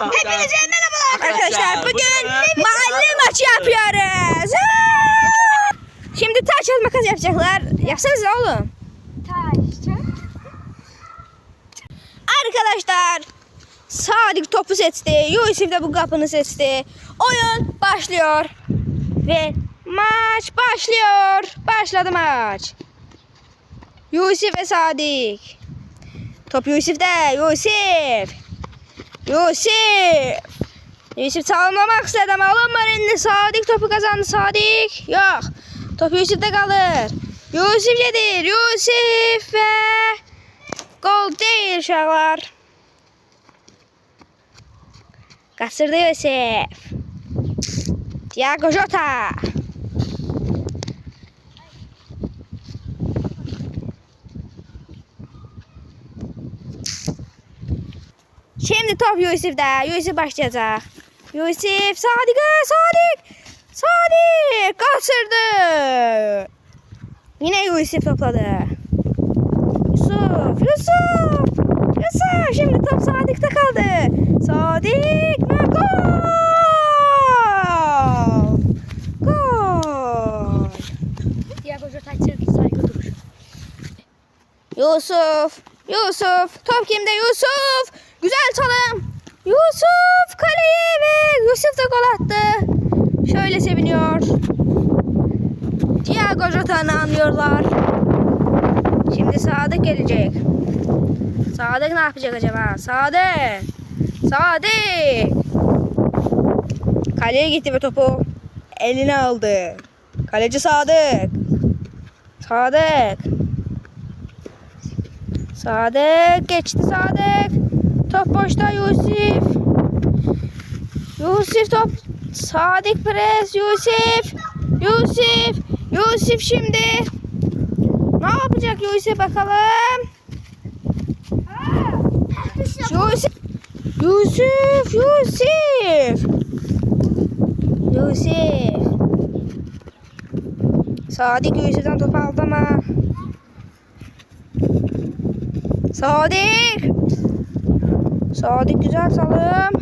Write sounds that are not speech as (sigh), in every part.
Hepinize merhabalar arkadaşlar. Bugün mahalle maçı yapıyoruz. Şimdi taş kağıt makas yapacaklar. Yapsanız oğlum. Taş, Arkadaşlar Sadık topu seçti. Yusuf de bu kapını seçti. Oyun başlıyor. Ve maç başlıyor. Başladı maç. Yusuf ve Sadık. Top Yusuf'te. Yusuf. Yusuf. Yusuf çalmamak istedi ama alınmır elinde. Sadık topu kazandı. Sadık. Yok. Top Yusuf'ta kalır. Yusuf yedir. Yusuf ve Gol değil uşaqlar. Qaçırdı Yusuf. Thiago Jota. Şimdi top Yusuf'da. Yusuf başlayacak. Yusuf Sadık'a Sadık. Sadık kaçırdı. Yine Yusuf topladı. Yusuf, Yusuf, Yusuf. Şimdi top Sadık'ta kaldı. Sadık ve gol. Gol. Yusuf, Yusuf. Top kimde? Yusuf. Güzel çalım. Yusuf kaleye ve Yusuf da gol attı. Şöyle seviniyor. Thiago Jota'nı anlıyorlar. Şimdi Sadık gelecek. Sadık ne yapacak acaba? Sadık. Sadık. Kaleye gitti ve topu eline aldı. Kaleci Sadık. Sadık. Sadık geçti Sadık. Top boşta Yusuf. Yusuf top. Sadık pres Yusuf. Yusuf. Yusuf şimdi. Ne yapacak Yusuf bakalım. Yusuf. Yusuf. Yusuf. Yusuf. Sadık Yusuf'tan topu aldı ama. Sadık. Sadık güzel salım.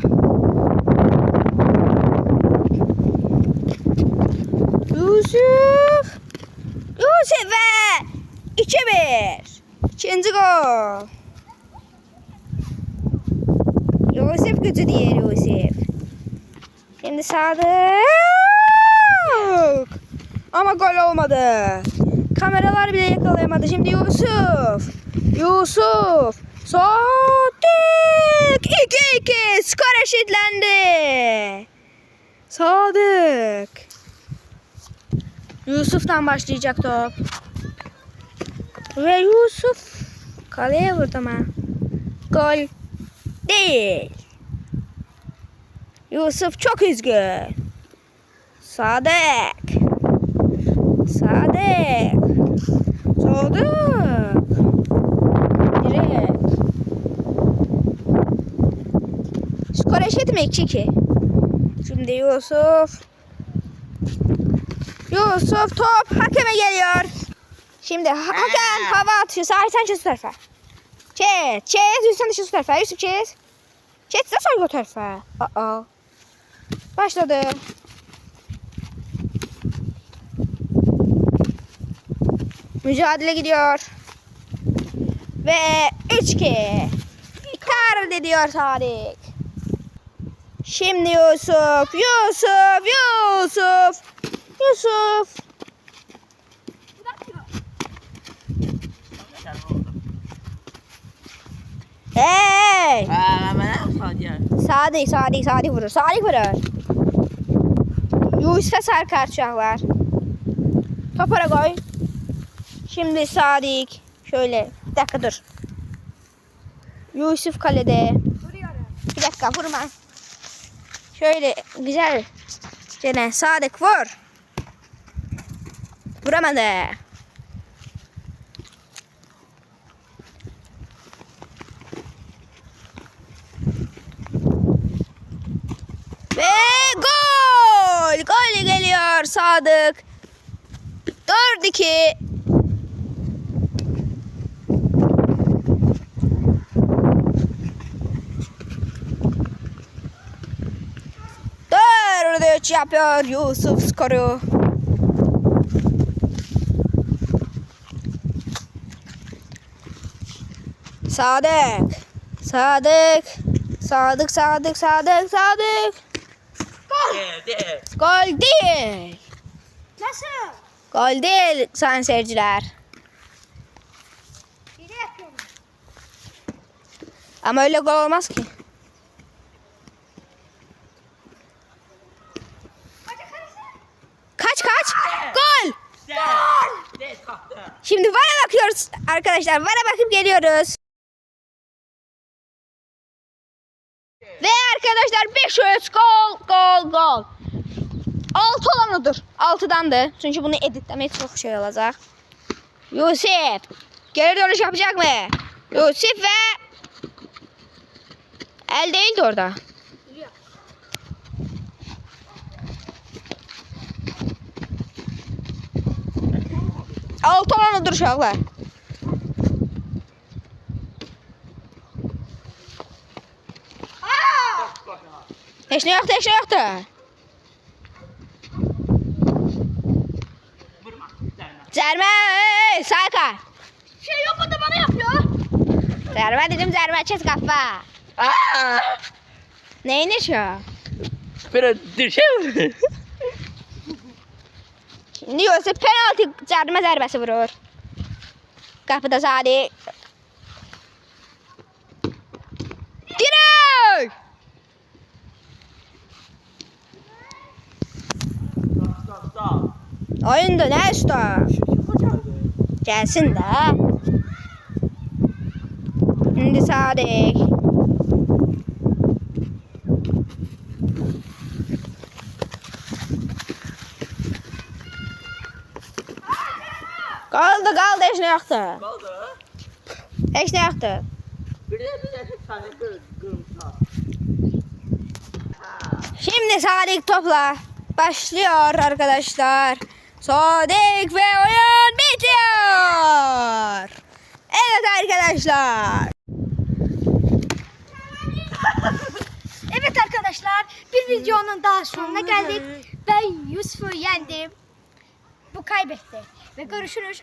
Yusuf. Yusuf ve 2-1. İkinci gol. Yusuf gücü diğer Yusuf. Şimdi Sadık. Ama gol olmadı. Kameralar bile yakalayamadı. Şimdi Yusuf. Yusuf. Sadık. 2-2. Skor eşitlendi. Sadık. Yusuf'tan başlayacak top. Ve Yusuf kaleye vurdu ama. Gol değil. Yusuf çok üzgün. Sadık. Sadık. Sadık. Skor eşit mi? 2-2. Şimdi Yusuf. Yusuf top hakeme geliyor. Şimdi ha- hakem hava atıyor. Sahil sen çiz tarafa. Çiz. Çiz. Yusuf sen de çiz tarafa. Yusuf çiz. Çiz de sonra bu tarafa. Aa. Başladı. Mücadele gidiyor. Ve 3-2. Icardi diyor Tarık. Şimdi Yusuf, Yusuf, Yusuf, Yusuf. Hey! Sadık, Sadık, Sadık vurur, Sadık vurur. Yusuf'a sarı kart uşaqlar. Topara koy. Şimdi Sadık. Şöyle, bir dakika dur. Yusuf kalede. Bir dakika vurma. Şöyle güzel. Gene Sadık vur. Vuramadı. Ve gol! Gol geliyor Sadık. 4-2. 3 yapıyor Yusuf skoru. Sadık. Sadık. Sadık, Sadık, Sadık, Sadık. Geldi. Gol değil. Nasıl? Gol değil sayın seyirciler. Ama öyle gol olmaz ki. Kaç kaç? Gol. Gol. De kalktı. Şimdi VAR'a bakıyoruz arkadaşlar. VAR'a bakıp geliyoruz. Ve arkadaşlar 500 gol gol gol. 6 olan odur. 6'dandı. Çünkü bunu editlemek çok şey olacak. Yusuf. Geri dönüş yapacak mı? Yusuf ve El değildi orada. Altı olan odur uşaqlar. Heç nə yoxdur, heç nə yoxdur. Vurma. Derman. Zərmə, ey, sayka. Şey yok o da bana yapıyor. Zərmə dedim, zərmə kes qafa. Aa! Neyiniş o? Böyle düşer. Şimdi Yusuf penaltı cərimə zərbəsi vurur. Dirək! Stop stop. Oyunda nə usta? Gəlsin də. İndi Sadiq. Qaldı, qaldı, heç nə yoxdur. Kaldı. Heç nə yoxdur. Bir de bir de bir tane kır- kırmızı. Şimdi Sadık topla başlıyor arkadaşlar. Sadık ve oyun bitiyor. Evet arkadaşlar. (laughs) Evet arkadaşlar bir videonun daha sonuna geldik. Ben Yusuf'u yendim. Bu kaybetti. Ve görüşürüz.